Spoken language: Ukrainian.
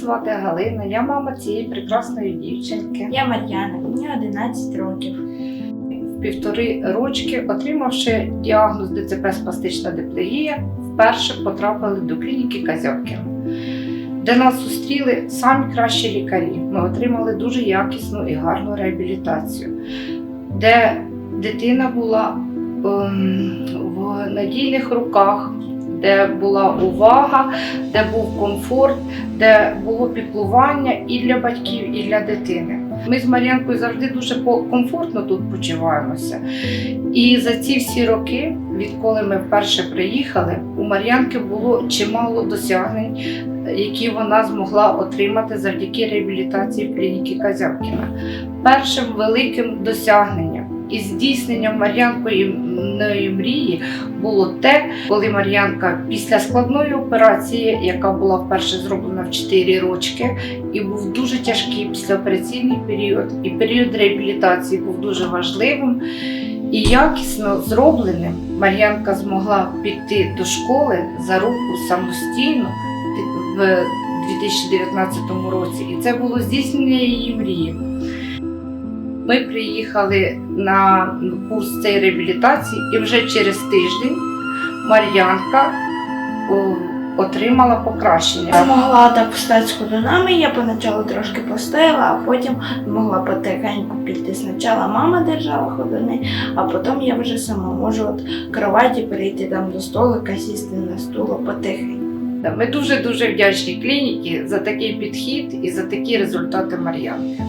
звати Галина, я мама цієї прекрасної дівчинки. Я Мар'яна, мені 11 років. В півтори рочки, отримавши діагноз ДЦП спастична диплегія, вперше потрапили до клініки Казьовкіна, де нас зустріли самі кращі лікарі. Ми отримали дуже якісну і гарну реабілітацію, де дитина була ем, в надійних руках, де була увага, де був комфорт, де було піклування і для батьків, і для дитини. Ми з Мар'янкою завжди дуже комфортно тут почуваємося. І за ці всі роки, відколи ми вперше приїхали, у Мар'янки було чимало досягнень, які вона змогла отримати завдяки реабілітації клініки Казявкіна. Першим великим досягненням і здійсненням Мар'янкої мрії було те, коли Мар'янка після складної операції, яка була вперше зроблена в 4 рочки, і був дуже тяжкий післяопераційний період, і період реабілітації був дуже важливим. І якісно зробленим Мар'янка змогла піти до школи за руку самостійно в 2019 році. І це було здійснення її мрії. Ми приїхали на курс цієї реабілітації, і вже через тиждень Мар'янка отримала покращення. Я змогла так встати з ходунами, я поначалу трошки постояла, а потім змогла потихеньку піти. Спочатку мама держала ходуни, а потім я вже сама можу от кроваті перейти там до столика, сісти на стуло потихеньку. Ми дуже дуже вдячні клініці за такий підхід і за такі результати Мар'янки.